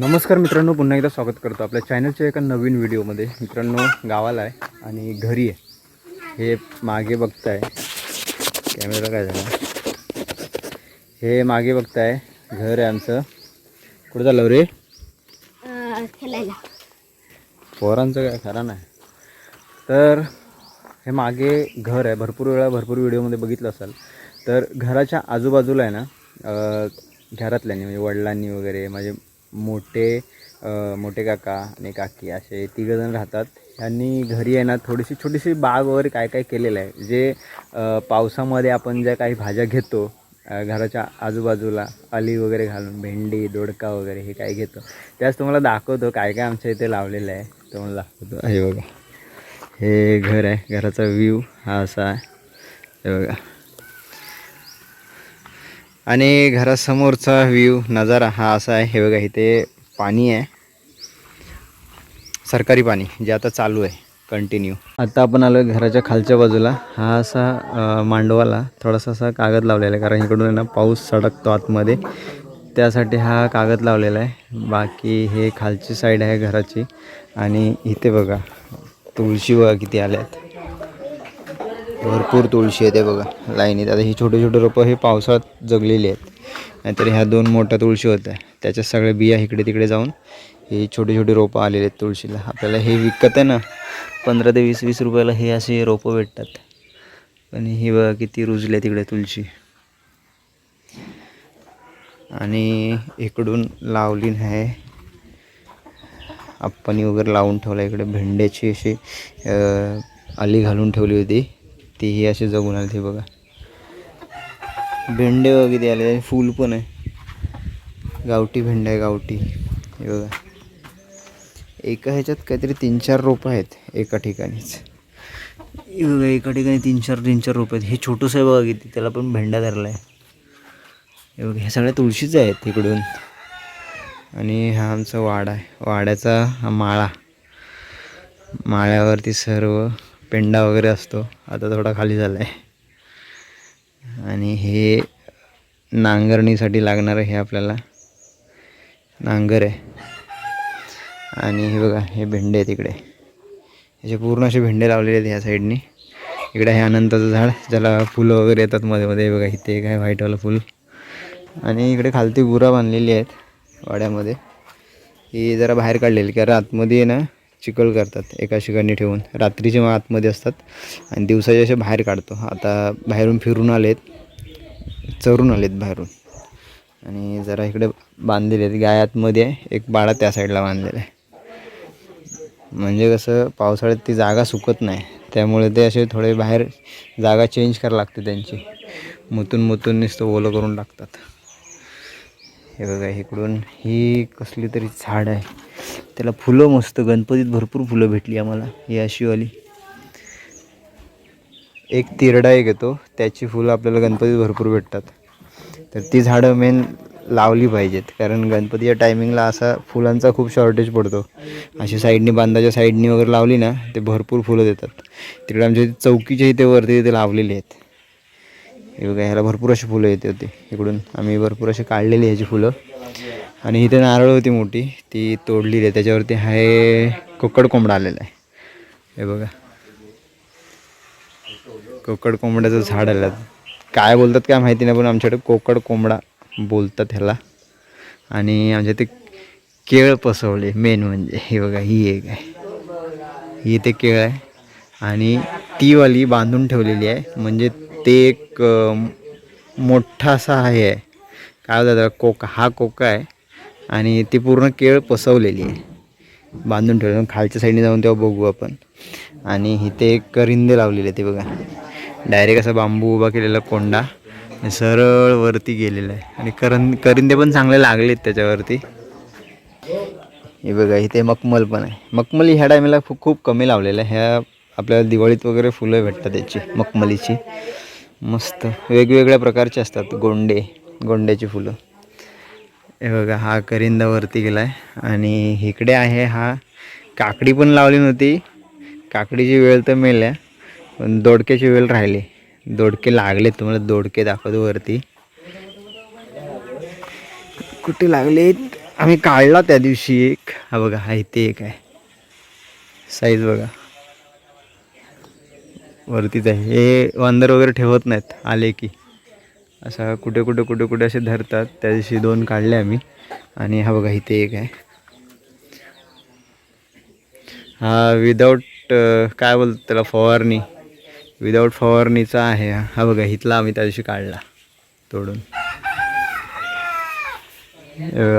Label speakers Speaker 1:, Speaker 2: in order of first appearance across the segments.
Speaker 1: नमस्कार मित्रांनो पुन्हा एकदा स्वागत करतो आपल्या चॅनलच्या एका नवीन व्हिडिओमध्ये मित्रांनो गावाला आहे आणि घरी आहे. हे मागे बघताय. कॅमेरा काय झाला? हे मागे बघताय. घर आहे आमचं. कुठं चाललं रे? पोरांचं काय खरा नाही. तर हे मागे घर आहे. भरपूर वेळा भरपूर व्हिडिओमध्ये बघितलं असाल. तर घराच्या आजूबाजूला आहे ना घरातल्यांनी म्हणजे वडिलांनी वगैरे माझे मोठे मोठे काका आणि काकी असे तिघंजण राहतात. यांनी घरी आहे ना थोडीशी छोटीशी बाग वगैरे काय काय केलेलं आहे. जे पावसामध्ये आपण ज्या काही भाज्या घेतो घराच्या आजूबाजूला अली वगैरे घालून भेंडी दोडका वगैरे हे काय घेतो त्याच तुम्हाला दाखवतो काय काय आमच्या इथे लावलेलं आहे. तुम्हाला दाखवतो. हे बघा. हे घर आहे. घराचा व्ह्यू हा असा आहे. हे बघा. आणि घरासमोरचा व्ह्यू नजारा हा असा आहे. हे बघा इथे पाणी आहे. सरकारी पाणी जे आता चालू आहे. कंटिन्यू आता आपण आलो घराच्या खालच्या बाजूला. हा असा मांडवाला थोडासा असा कागद लावलेला आहे. कारण इकडून ना पाऊस सडकतो आतमध्ये. त्यासाठी हा कागद लावलेला आहे. बाकी हे खालची साईड आहे घराची. आणि इथे बघा तुळशी बघा किती आल्यात. भरपूर तुळशी आहे ते बघा लाईनीत. आता ही छोटे छोटे रोपं हे पावसाळ्यात जगलेली आहेत. नाहीतर ह्या दोन मोठ्या तुळशी होत्या त्याच्या सगळ्या बिया इकडे तिकडे जाऊन ही छोटे छोटे रोपं आलेले आहेत तुळशीला. आपल्याला हे विकत आहे ना पंधरा ते वीस वीस रुपयाला हे असे रोपं भेटतात. पण ही बघा किती रुजले तिकडे तुळशी. आणि इकडून लावली नाही आप्पानी वगैरे लावून ठेवला इकडे भेंड्याची अशी आली घालून ठेवली होती. तीही असे जगून आले ते बघा. भेंडे वगैरे आले आणि फूल पण आहे. गावठी भेंडे आहे गावठी. हे बघा. एका ह्याच्यात काहीतरी तीन चार रोपं आहेत एका ठिकाणीच. हे बघा एका ठिकाणी तीन चार तीन चार रोपं आहेत. हे छोटंसं आहे बघा किती त्याला पण भेंडा धरला आहे हे बघा ह्या सगळ्या तुळशीच आहेत तिकडून आणि हा आमचा वाडा आहे. वाड्याचा हा माळा. माळ्यावरती सर्व पेंडा वगैरे असतो. आता थोडा खाली झाला आहे आणि हे नांगरणीसाठी लागणारं हे आपल्याला. नांगर आहे. आणि हे बघा हे भेंडे आहे तिकडे याचे पूर्ण असे भेंडे लावलेले आहेत ह्या साईडनी. इकडे हे अनंताचं झाड. ज्याला फुलं वगैरे येतात मध्ये मध्ये. बघा इथे एक आहे व्हाईटवालं फुल. आणि इकडे खालती गुरा बांधलेली आहेत वाड्यामध्ये. ही जरा बाहेर काढलेली कारण आतमध्ये आहे ना चिखल करतात एका ठिकाणी ठेवून. रात्रीचे मग आतमध्ये असतात आणि दिवसाचे असे बाहेर काढतो. आता बाहेरून फिरून आलेत चरून आलेत बाहेरून. आणि जरा इकडे बांधलेले आहेत. गाय आतमध्ये आहे एक बाळा त्या साईडला बांधलेला आहे. म्हणजे कसं पावसाळ्यात ती जागा सुकत नाही. त्यामुळे ते असे थोडे बाहेर जागा चेंज करायला लागते त्यांची. मुतून मुतून नुसतं ओलं करून टाकतात. हे बघा इकडून ही कसली तरी झाड आहे. त्याला फुलं मस्त गणपतीत भरपूर फुलं भेटली आम्हाला ही अशीवाली. एक तिरडा एक येतो त्याची फुलं आपल्याला गणपतीत भरपूर भेटतात. तर ती झाडं मेन लावली पाहिजेत कारण गणपतीच्या टायमिंगला असा फुलांचा खूप शॉर्टेज पडतो. अशी साईडनी बांधाच्या साईडनी वगैरे लावली ना ते भरपूर फुलं देतात. तिकडे आमच्या चौकीच्या इथे वरती तिथे लावलेली आहेत. हे बघा ह्याला भरपूर अशी फुलं येते होती. इकडून आम्ही भरपूर अशी काढलेली ह्याची फुलं. आणि इथे नारळ होती मोठी ती तोडलेली आहे. त्याच्यावरती हाय कोकड कोंबडा आलेला आहे. हे बघा. कोकड कोंबड्याचं झाड आलं. काय बोलतात काय माहिती नाही पण आमच्याकडे कोकड कोंबडा बोलतात ह्याला. आणि आमच्या ते केळ पसवले मेन म्हणजे. हे बघा ही एक आहे. ही ते केळ आहे. आणि ती वाली बांधून ठेवलेली आहे. म्हणजे ते एक मोठा असा हे आहे. काय होतं त्याला कोका हा कोका आहे आणि ती पूर्ण केळ पसवलेली आहे. बांधून ठेवलं खालच्या साईडने जाऊन तेव्हा बघू आपण. आणि इथे एक करिंदे लावलेले ते बघा. डायरेक्ट असा बांबू उभा केलेला कोंडा. सरळ वरती गेलेला आहे. आणि करं करिंदे पण चांगले लागलेत त्याच्यावरती. हे बघा इथे मखमल पण आहे. मखमल ह्या टायमाला खूप खूप कमी लावलेलं आहे. ह्या आपल्याला दिवाळीत वगैरे फुलं भेटतात त्याची मखमलीची. मस्त. वेगवेगळ्या प्रकारचे असतात गोंडे गोंड्याची फुलं. हे बघा हा करिंदावरती गेला आहे आणि इकडे आहे हा काकडी पण लावली नव्हती. काकडीची वेळ तर मेल्या पण दोडक्याची वेळ राहिली. दोडके लागले तुम्हाला दोडके दाखवतो वरती. कुठे लागले आम्ही काढला त्या दिवशी एक. हा बघा हा इथे एक आहे. साईज बघा. वरतीच आहे. हे वांदर वगैरे ठेवत नाहीत. आले की. असा कुठे कुठे कुठे कुठे असे धरतात. त्या दिवशी दोन काढले आम्ही. आणि हा बघा इथे एक आहे. हा विदाऊट काय बोलतो त्याला? फवारणी. विदाऊट फवारणीचा आहे हा. बघा इथला आम्ही त्या दिवशी काढला. तोडून.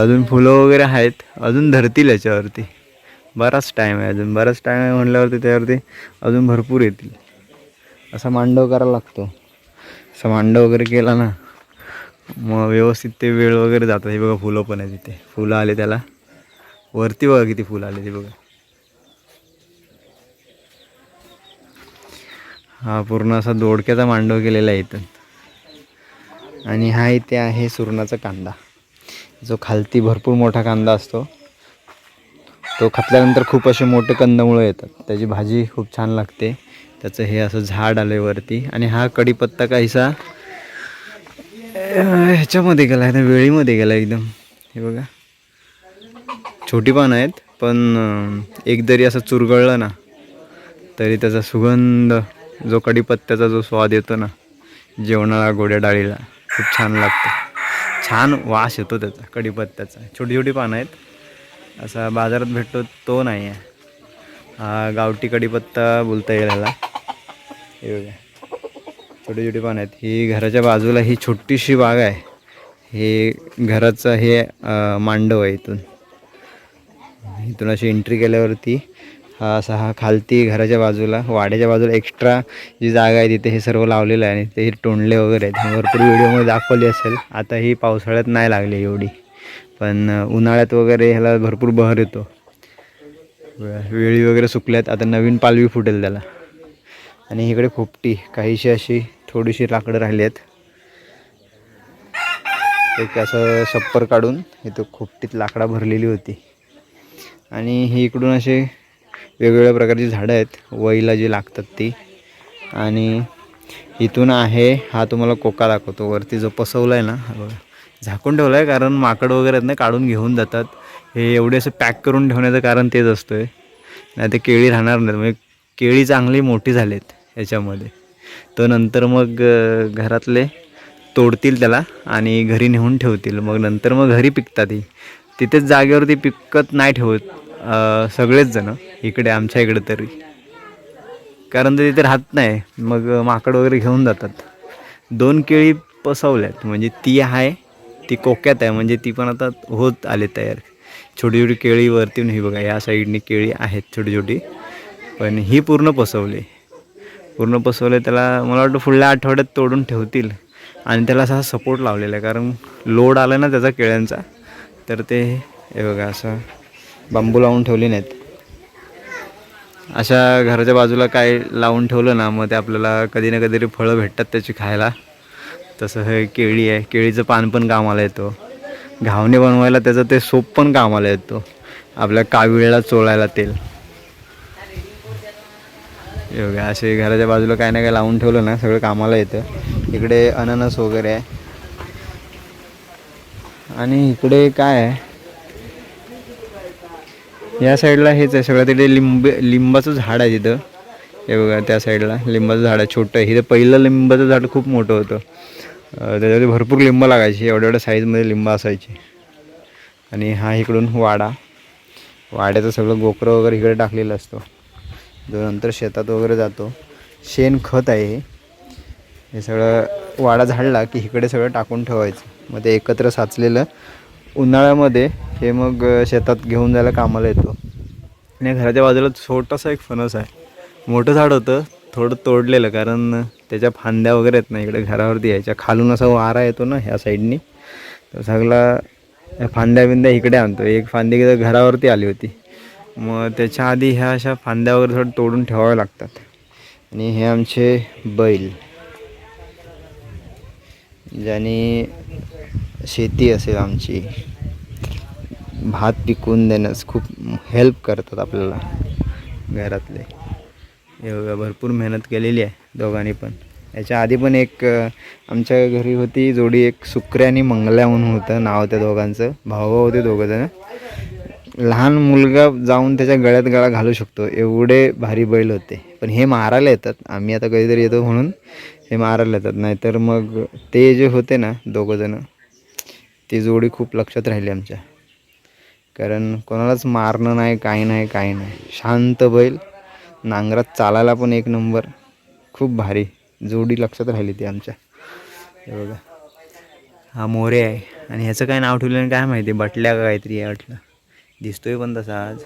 Speaker 1: अजून फुलं वगैरे आहेत. अजून धरतील याच्यावरती. बराच टाईम आहे अजून. बराच टाईम आहे म्हटल्यावरती त्यावरती अजून भरपूर येतील. असा मांडव करायला लागतो. असा मांडव वगैरे केला ना मग व्यवस्थित ते वेळ वगैरे जातात. हे बघा फुलं पण आहे तिथे फुलं आले त्याला. वरती बघा किती फुलं आले ते बघा. हा पूर्ण असा दोडक्याचा मांडव केलेला आहे इथं. आणि हा इथे आहे सुरणाचा कांदा. जो खालती भरपूर मोठा कांदा असतो. तो खातल्यानंतर खूप असे मोठे कंदमुळं येतात. त्याची भाजी खूप छान लागते. त्याचं हे असं झाड आलं वरती. आणि हा कढीपत्ता काहीसा ह्याच्यामध्ये गेला आहे वेळीमध्ये गेला एकदम. हे बघा. छोटी पानं आहेत पण एक जरी असं चुरगळलं ना तरी त्याचा सुगंध जो कढीपत्त्याचा जो स्वाद येतो ना जेवणाला गोड्या डाळीला खूप छान लागतं. छान वास येतो त्याचा कढीपत्त्याचा. छोटी छोटी पानं आहेत. असा बाजारात भेटतो तो नाही आहे हा गावठी कढीपत्ता बोलता येईल ह्याला. हे बघा. छोटी छोटे पानं आहेत. ही घराच्या बाजूला ही छोटीशी बाग आहे. हे घराचं हे मांडव आहे इथून. इथून अशी एंट्री केल्यावरती हा असा हा खालती घराच्या बाजूला वाड्याच्या बाजूला एक्स्ट्रा जी जागा आहे तिथे हे सर्व लावलेलं आहे आणि ते टोंडले वगैरे आहेत. भरपूर व्हिडिओमध्ये दाखवली असेल. आता ही पावसाळ्यात नाही लागली एवढी. पण उन्हाळ्यात वगैरे ह्याला भरपूर बहर येतो. वेळी वगैरे सुकल्यात. आता नवीन पालवी फुटेल त्याला. आणि इकडे खोपटी काहीशी अशी थोडीशी लाकडं राहिली आहेत. एक असं सप्पर काढून इथं खोपटीत लाकडा भरलेली होती. आणि ही इकडून असे वेगवेगळ्या प्रकारची झाडं आहेत वईला जी लागतात ती. आणि इथून आहे हा तुम्हाला कोका दाखवतो. वरती जो पसवला आहे ना झाकून ठेवला आहे कारण माकड वगैरे आहेत ना काढून घेऊन जातात. हे एवढे असं पॅक करून ठेवण्याचं कारण तेच असतं आहे नाही ते केळी राहणार नाहीत. म्हणजे केळी चांगली मोठी झाली आहेत याच्यामध्ये. तो नंतर मग घरातले तोडतील त्याला आणि घरी नेऊन ठेवतील. मग नंतर मग घरी पिकतात ही. तिथेच जागेवरती पिकत नाही ठेवत सगळेच जण. इकडे आमच्या इकडे तरी. कारण ते तिथे राहत नाही. मग माकड वगैरे घेऊन जातात. दोन केळी पसवल्यात. म्हणजे ती आहे ती कोक्यात आहे. म्हणजे ती पण आता होत आले तयार. छोटी छोटी केळी वरती नाही बघा. या साईडने केळी आहेत छोटी छोटी. पण ही पूर्ण पसवली. पूर्ण पसवले त्याला मला वाटतं पुढल्या आठवड्यात तोडून ठेवतील. आणि त्याला असा सपोर्ट लावलेला आहे कारण लोड आला ना त्याचा केळ्यांचा. तर ते हे बघा असं बांबू लावून ठेवले नाहीत. अशा घराच्या बाजूला काय लावून ठेवलं ना मग ते आपल्याला कधी ना कधीतरी फळं भेटतात त्याची खायला. तसं हे केळी आहे केळीचं पान पण कामाला येतो. घावणे बनवायला त्याचं ते सोप पण कामाला येतो. आपल्या काविळला चोळायला तेल. बघा असे घराच्या बाजूला काय ना काय लावून ठेवलं ना सगळं कामाला येतं. इकडे अननस वगैरे आहे. आणि इकडे काय आहे? या साईडला हेच आहे सगळं तिथे लिंब लिंबाचं झाड आहे तिथं. हे बघा त्या साईडला लिंबाचं झाड आहे छोटं. आहे इथं पहिलं लिंबाचं झाड खूप मोठं होतं. त्याच्यामध्ये भरपूर लिंब लागायची एवढ्या एवढ्या साईजमध्ये लिंब असायची. आणि हा इकडून वाडा. वाड्याचं सगळं गोकरं वगैरे इकडे टाकलेलं असतं. नंतर शेतात वगैरे जातो. शेण खत आहे हे. हे सगळं वाडा झाडला की इकडे सगळं टाकून ठेवायचं. मग ते एकत्र साचलेलं उन्हाळ्यामध्ये हे मग शेतात घेऊन जायला कामाला येतो. आणि घराच्या बाजूला छोटासा एक फणस आहे. मोठं झाड होतं थोडं तोडलेलं कारण त्याच्या फांद्या वगैरे आहेत ना इकडे घरावरती यायच्या. खालून असा वारा येतो ना ह्या साईडनी. तर सगळा या फांद्या बिंद्या इकडे आणतो. एक फांदी घरावरती आली होती. मग त्याच्या आधी ह्या अशा फांद्या वगैरे थोडं तोडून ठेवाव्या लागतात. आणि हे आमचे बैल. ज्याने शेती असेल आमची भात पिकवून देण्यास खूप हेल्प करतात आपल्याला घरातले. एवढ्या भरपूर मेहनत केलेली आहे दोघांनी पण. याच्या आधी पण एक आमच्या घरी होती जोडी एक सुक्र्या आणि मंगल्या म्हणून होतं नाव त्या दोघांचं. भाऊ होते दोघंजणं लहान मुलगा जाऊन त्याच्या गळ्यात गळा घालू शकतो. एवढे भारी बैल होते. पण हे मारायला येतात. आम्ही आता कधीतरी येतो म्हणून हे मारायला येतात. नाहीतर मग ते जे होते ना दोघंजणं ती जोडी खूप लक्षात राहिली आमच्या. कारण कोणालाच मारणं नाही काही नाही काही नाही. शांत बैल. नांगरात चालायला पण एक नंबर. खूप भारी. जोडी लक्षात राहिली ती आमच्या. हे बघा. हा मोरे आहे. आणि ह्याचं काय नाव ठेवलं काय माहिती? बटल्या का काहीतरी आहे वाटलं. दिसतोय पण तसा आज.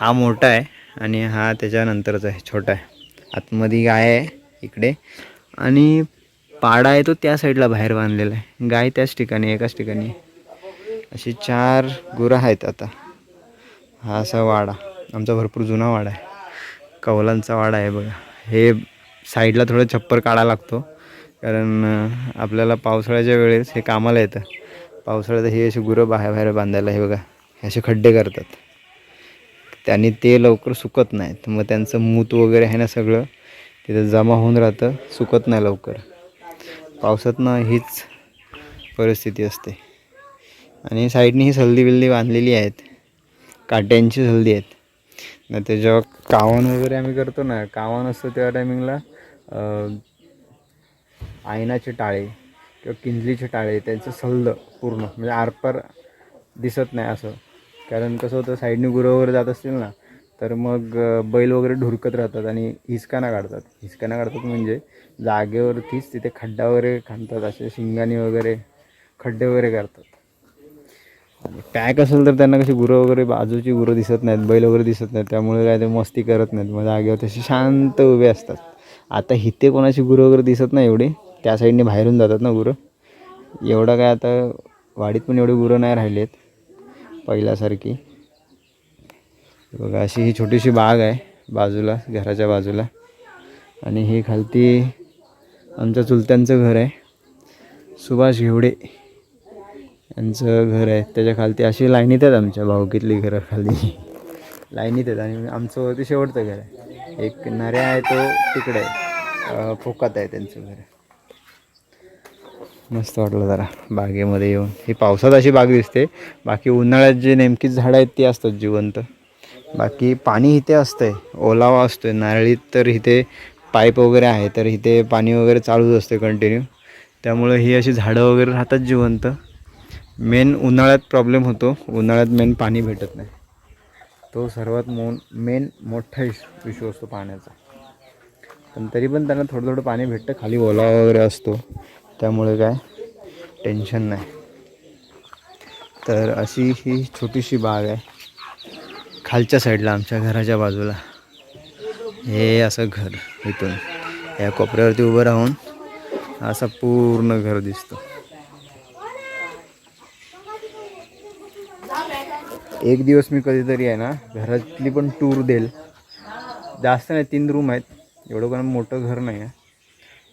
Speaker 1: हा मोठा आहे आणि हा त्याच्यानंतरचा आहे छोटा आहे. आतमध्ये गाय आहे इकडे. आणि पाडा आहे तो त्या साईडला बाहेर बांधलेला आहे. गाय त्याच ठिकाणी एकाच ठिकाणी अशी चार गुरं आहेत आता. हा असा वाडा. आमचा भरपूर जुना वाडा आहे. कौलांचा वाडा आहे बघा. हे साईडला थोडं छप्पर काढा लागतो. कारण आपल्याला पावसाळ्याच्या वेळेस हे कामाला येतं. पावसाळ्यात हे अशी गुरं बाहेर बाहेर बांधायला हे बघा. असे खड्डे करतात. त्यांनी ते लवकर सुकत नाहीत. मग त्यांचं मूत वगैरे आहे ना सगळं तिथं जमा होऊन राहतं सुकत नाही लवकर. पावसात ना हीच परिस्थिती असते. आणि साईडनी ही सल्दी बिल्दी बांधलेली आहेत. काट्यांची सल्दी आहेत. नाही ते जेव्हा कावण वगैरे आम्ही करतो ना कावण असतो त्या टायमिंगला आयनाचे टाळे किंवा किंजलीचे टाळे त्यांचं सल्लं पूर्ण म्हणजे आरपार दिसत नाही असं. कारण कसं होतं साईडने गुरं वगैरे जात असतील ना तर मग बैल वगैरे ढुरकत राहतात आणि हिसकाना काढतात. हिसकाना काढतात म्हणजे जागेवरतीच तिथे खड्डा वगैरे खांदतात असे शिंगाणी वगैरे खड्डे वगैरे करतात. आणि पॅक असेल तर त्यांना कशी गुरं वगैरे बाजूची गुरं दिसत नाहीत बैल वगैरे दिसत नाहीत त्यामुळे काय ते मस्ती करत नाहीत मग जागेवर तशी शांत उभे असतात. आता इथे कोणाची गुरं वगैरे दिसत नाही एवढी त्या साईडने बाहेरून जातात ना गुरं. एवढं काय आता वाडीत पण एवढे गुरं नाही राहिलेत. पहिल्यासारखी. बघा अशी ही छोटीशी बाग आहे बाजूला घराच्या बाजूला. आणि ही खालती आमच्या चुलत्यांचं घर आहे. सुभाष घेवडे यांचं घर आहे. त्याच्या खालती अशी लाईनीत आहेत आमच्या भाऊकीतली घरं खाली. लाईनीत आहेत आणि आमचं वरती शेवटचं घर आहे. एक नऱ्या आहे तो तिकडे आहे. फोकात आहे त्यांचं घर. मस्त वाटलं जरा बागेमध्ये येऊन. ही पावसात अशी बाग दिसते. बाकी उन्हाळ्यात जे नेमकीच झाडं आहेत ती असतात जिवंत. बाकी पाणी इथे असतंय. ओलावा असतोय. नारळीत तर इथे पाईप वगैरे आहे तर इथे पाणी वगैरे चालूच असते कंटिन्यू त्यामुळे ही अशी झाडं वगैरे राहतात जिवंत. मेन उन्हाळ्यात प्रॉब्लेम होतो. उन्हाळ्यात मेन पाणी भेटत नाही. तो सर्वात मो मेन मोठा इश इश्यू असतो पाण्याचा. पण तरी पण त्यांना थोडं थोडं पाणी भेटतं. खाली ओलावा वगैरे असतो. त्यामुळे काय? टेन्शन नाही. तर अशी ही छोटीशी बाग आहे. खालच्या साईडला आमच्या घराच्या बाजूला. हे असं घर इथून. या कोपऱ्यावरती उभं राहून असा पूर्ण घर दिसतो. एक दिवस मी कधीतरी आहे ना घरातली पण टूर देईल. जास्त नाही तीन रूम आहेत. एवढं पण मोठं घर नाही आहे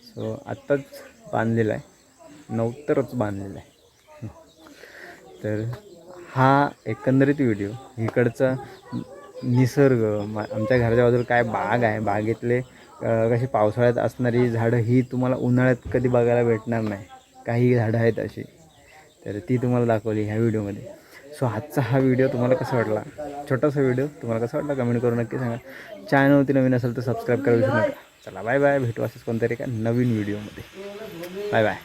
Speaker 1: सो आत्ताच बांधलेला आहे. नवतरच बांधलेलं आहे. तर हा एकंदरीत व्हिडिओ इकडचा निसर्ग मा आमच्या घराच्या बाजूला काय बाग आहे? बागेतले कशी पावसाळ्यात असणारी झाडं ही तुम्हाला उन्हाळ्यात कधी बघायला भेटणार नाही. काही झाडं आहेत अशी. तर ती तुम्हाला दाखवली ह्या व्हिडिओमध्ये सो आजचा हा व्हिडिओ तुम्हाला कसा वाटला? छोटासा व्हिडिओ तुम्हाला कसा वाटला? कमेंट करून नक्की सांगा. चॅनलवरती नवीन असेल तर सबस्क्राईब करायला विसरू नका. चला बाय बाय भेटू असंच कोणतरी एका नवीन व्हिडिओमध्ये बाय बाय